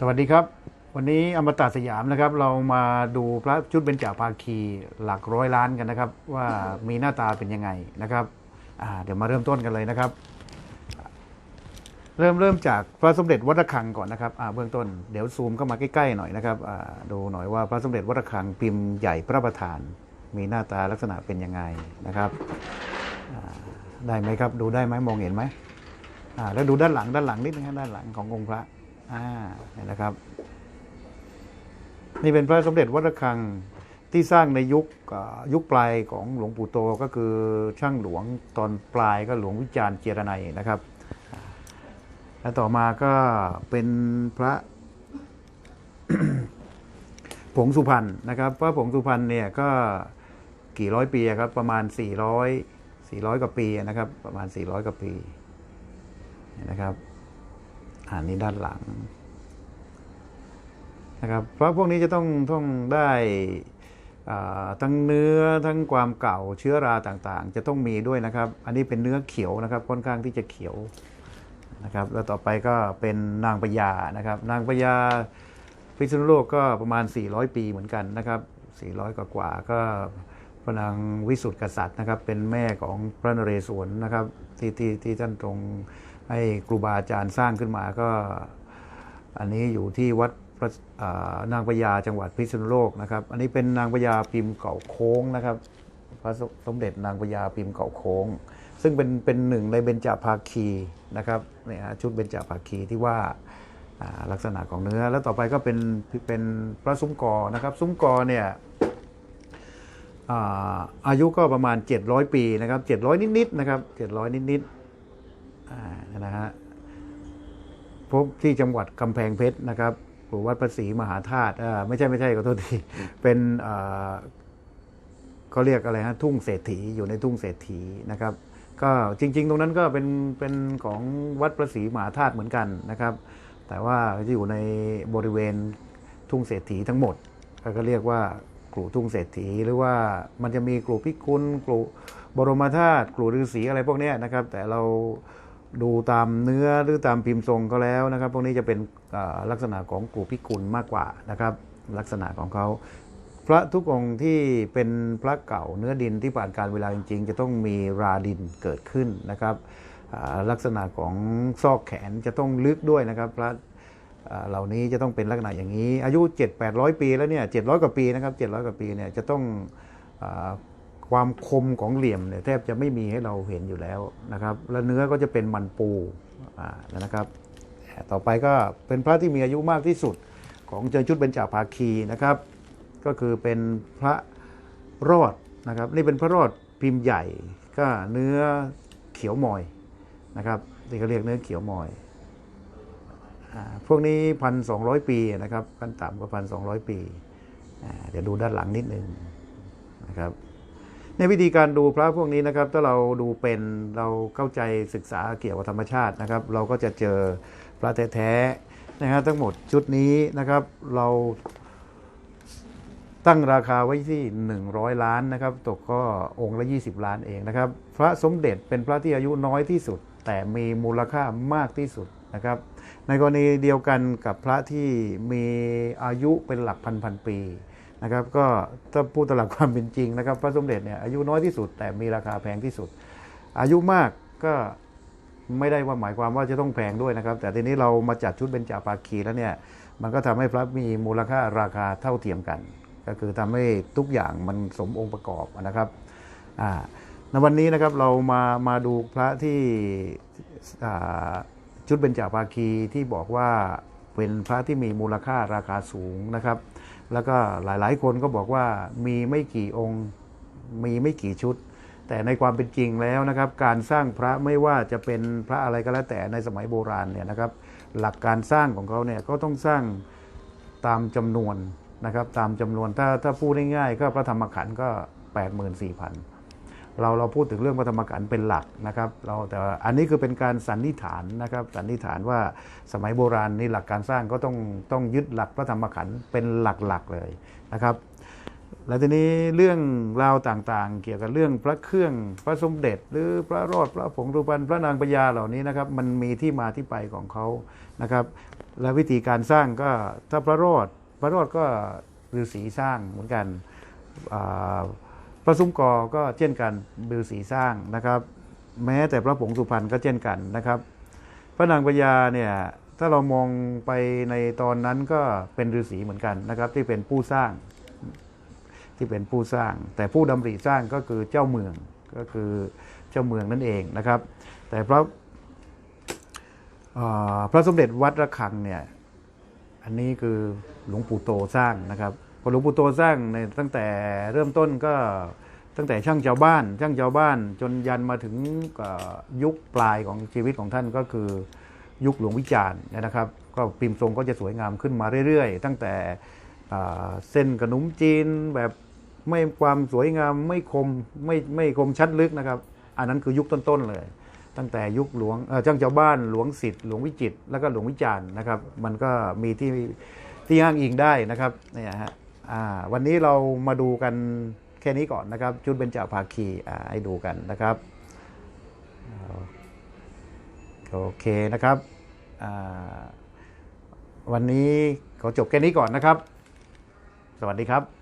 สวัสดีครับ วันนี้อมตะสยามนะครับ เรามาดูพระชุดเบญจาภาคีหลักร้อยล้านกันนะครับ ว่ามีหน้าตาเป็นยังไงนะครับเดี๋ยวมาเริ่มต้นกันเลยนะครับ เริ่มเริ่มจากพระสมเด็จวัดระฆังก่อนนะครับเบื้องต้นเดี๋ยวซูมเข้ามาใกล้ๆหน่อยนะครับดูหน่อยว่าพระสมเด็จวัดระฆังพิมพ์ใหญ่พระประธาน มีหน้าตาลักษณะเป็นยังไงนะครับได้ไหมครับ ดูได้ไหมมองเห็นไหมแล้วดูด้านหลังด้านหลังนิดนึงครับด้านหลังขององค์พระ อ่าเนี่ยนะครับ นี่เป็นพระสมเด็จวัดระฆังที่สร้างในยุคยุคปลายของหลวงปู่โตก็คือช่างหลวงตอนปลายก็หลวงวิจารณ์เจรไนยนะครับ แล้วต่อมาก็เป็นพระผงสุพรรณนะครับพระผงสุพรรณเนี่ยก็กี่ร้อยปีครับ ประมาณ 400 400กว่าปีนะครับ ประมาณ 400กว่าปีนะครับ อ่านนี้ด้านหลังนะครับเพราะพวกนี้จะต้องต้องได้ทั้งเนื้อทั้งความเก่าเชื้อราต่างๆ จะต้องมีด้วยนะครับ อันนี้เป็นเนื้อเขียวนะครับค่อนข้างที่จะเขียวนะครับ แล้วต่อไปก็เป็นนางพญานะครับ นางพญาพิษณุโลกก็ประมาณ 400 ปีเหมือนกันนะครับ 400 กว่ากว่าก็พระนางวิสุทธิกษัตริย์นะครับ เป็นแม่ของพระนเรศวรนะครับที่ที่ที่ท่านตรง ให้ครูบาอาจารย์สร้างขึ้นมาก็ อันนี้อยู่ที่วัดพระอ่านางพญาจังหวัดพิษณุโลกนะครับ อันนี้เป็นนางพญาพิมพ์เก่าโค้งนะครับ พระสมเด็จนางพญาพิมพ์เก่าโค้ง ซึ่งเป็นเป็นหนึ่งในเบญจภาคีนะครับเนี่ยชุดเบญจภาคีที่ว่าลักษณะของเนื้อ แล้วต่อไปก็เป็นเป็นพระซุ้มกอนะครับซุ้มกอเนี่ยอาอายุก็ประมาณ 700 ปีนะครับ700 นิดๆนะครับ700 นิดๆ นะฮะพบที่จังหวัดกำแพงเพชรนะครับวัดพระศรีมหาธาตุไม่ใช่ไม่ใช่ขอโทษทีเป็นเขาเรียกอะไรฮะทุ่งเศรษฐีอยู่ในทุ่งเศรษฐีนะครับ ก็จริง ๆ ตรงนั้นก็เป็นเป็นของวัดพระศรีมหาธาตุเหมือนกันนะครับ แต่ว่าจะอยู่ในบริเวณทุ่งเศรษฐีทั้งหมดก็เรียกว่ากลุ่ทุ่งเศรษฐี หรือว่ามันจะมีกลุ่พิกุลกลุ่บรมธาตุกลุ่ฤาษีอะไรพวกนี้นะครับ แต่เรา ดูตามเนื้อหรือตามพิมพ์ทรงก็แล้วนะครับ พวกนี้จะเป็นลักษณะของกลุ่พิกุลมากกว่านะครับ ลักษณะของเขาพระทุกองค์ที่เป็นพระเก่าเนื้อดินที่ผ่านการเวลาจริง ๆ จะต้องมีราดินเกิดขึ้นนะครับลักษณะของซอกแขนจะต้องลึกด้วยนะครับ พระเหล่านี้จะต้องเป็นลักษณะอย่างนี้ อายุ 7 8 0 0 ปีแล้วเนี่ย700 กว่าปีนะครับ700 กว่าปีเนี่ยจะต้อง ความคมของเหลี่ยมเนี่ยแทบจะไม่มีให้เราเห็นอยู่แล้วนะครับ แล้วเนื้อก็จะเป็นมันปูนะครับ ต่อไปก็เป็นพระที่มีอายุมากที่สุดของเจอชุดเบญจภาคีนะครับ ก็คือเป็นพระรอดนะครับ นี่เป็นพระรอดพิมพ์ใหญ่ ก็เนื้อเขียวมอยนะครับที่เขาเรียกเนื้อเขียวมอยอพวกนี้พันสองปีนะครับขั้นต่ำกว่าพันสองปีอ่าเดี๋ยวดูด้านหลังนิดนึงนะครับ ในวิธีการดูพระพวกนี้นะครับ ถ้าเราดูเป็นเราเข้าใจศึกษาเกี่ยวกับธรรมชาตินะครับ เราก็จะเจอพระแท้ๆนะครับทั้งหมดชุดนี้นะครับเราตั้งราคาไว้ที่ 100 ล้านนะครับตกก็องค์ละ 20 ล้านเองนะครับ พระสมเด็จเป็นพระที่อายุน้อยที่สุด แต่มีมูลค่ามากที่สุดนะครับ ในกรณีเดียวกันกับพระที่มีอายุเป็นหลักพันพันปี นะครับก็ถ้าพูดตลักความเป็นจริงนะครับ พระสมเด็จเนี่ยอายุน้อยที่สุด แต่มีราคาแพงที่สุด อายุมากก็ไม่ได้ว่าหมายความว่าจะต้องแพงด้วยนะครับ แต่ทีนี้เรามาจัดชุดเบญจภาคีแล้วเนี่ยมันก็ทำให้พระมีมูลค่าราคาเท่าเทียมกัน ก็คือทำให้ทุกอย่างมันสมองค์ประกอบนะครับอ่าในวันนี้นะครับเรามามาดูพระที่ชุดเบญจภาคีที่บอกว่า เป็นพระที่มีมูลค่าราคาสูงนะครับ แล้วก็หลายๆ คนก็บอกว่ามีไม่กี่องค์มีไม่กี่ชุด แต่ในความเป็นจริงแล้วนะครับ การสร้างพระไม่ว่าจะเป็นพระอะไรก็แล้วแต่ในสมัยโบราณเนี่ยนะครับ หลักการสร้างของเขาเนี่ยก็ต้องสร้างตามจำนวนนะครับ ตามจำนวนถ้าถ้าพูดง่ายๆก็พระธรรมขันธ์ก็ 84,000 เราเราพูดถึงเรื่องพระธรรมขันธ์เป็นหลักนะครับเราแต่อันนี้คือเป็นการสันนิษฐานนะครับสันนิษฐานว่าสมัยโบราณนี่หลักการสร้างก็ต้องต้องยึดหลักพระธรรมขันธ์เป็นหลักๆเลยนะครับ แล้วทีนี้เรื่องราวต่างๆ เกี่ยวกับเรื่องพระเครื่องพระสมเด็จ หรือพระรอดพระผงรูปันพระนางพญาเหล่านี้นะครับ มันมีที่มาที่ไปของเขานะครับ และวิธีการสร้างก็ถ้าพระโรธพระโรธก็ฤาษีสร้างเหมือนกันอ่า พระซุ้มกอก็เช่นกันฤาษีสร้างนะครับ แม้แต่พระผงสุพรรณก็เช่นกันนะครับ พระนางพญาเนี่ยถ้าเรามองไปในตอนนั้นก็เป็นฤาษีเหมือนกันนะครับ ที่เป็นผู้สร้างที่เป็นผู้สร้าง แต่ผู้ดำริสร้างก็คือเจ้าเมืองก็คือเจ้าเมืองนั่นเองนะครับ แต่พระพระสมเด็จวัดระฆังเนี่ยอันนี้คือหลวงปู่โตสร้างนะครับ พอหลวงปู่โตสร้างในตั้งแต่เริ่มต้นก็ตั้งแต่ช่างชาวบ้าน ช่างชาวบ้าน จนยันมาถึงยุคปลายของชีวิตของท่านก็คือยุคหลวงวิจารณ์นะครับ ก็พิมพ์ทรงก็จะสวยงามขึ้นมาเรื่อยๆ ตั้งแต่เส้นขนมจีนแบบไม่ความสวยงามไม่คมไม่ไม่คมชัดลึกนะครับ อันนั้นคือยุคต้นๆเลย ตั้งแต่ยุคหลวงเอ่างชาวบ้านหลวงสิทธิ์หลวงวิจิตแล้วก็หลวงวิจารณ์นะครับ มันก็มีที่ที่อ้างอิงได้นะครับเนี่ยฮะ วันนี้เรามาดูกันแค่นี้ก่อนนะครับ ชุดเบญจภาคีให้ดูกันนะครับโอเคนะครับวันนี้ขอจบแค่นี้ก่อนนะครับ สวัสดีครับ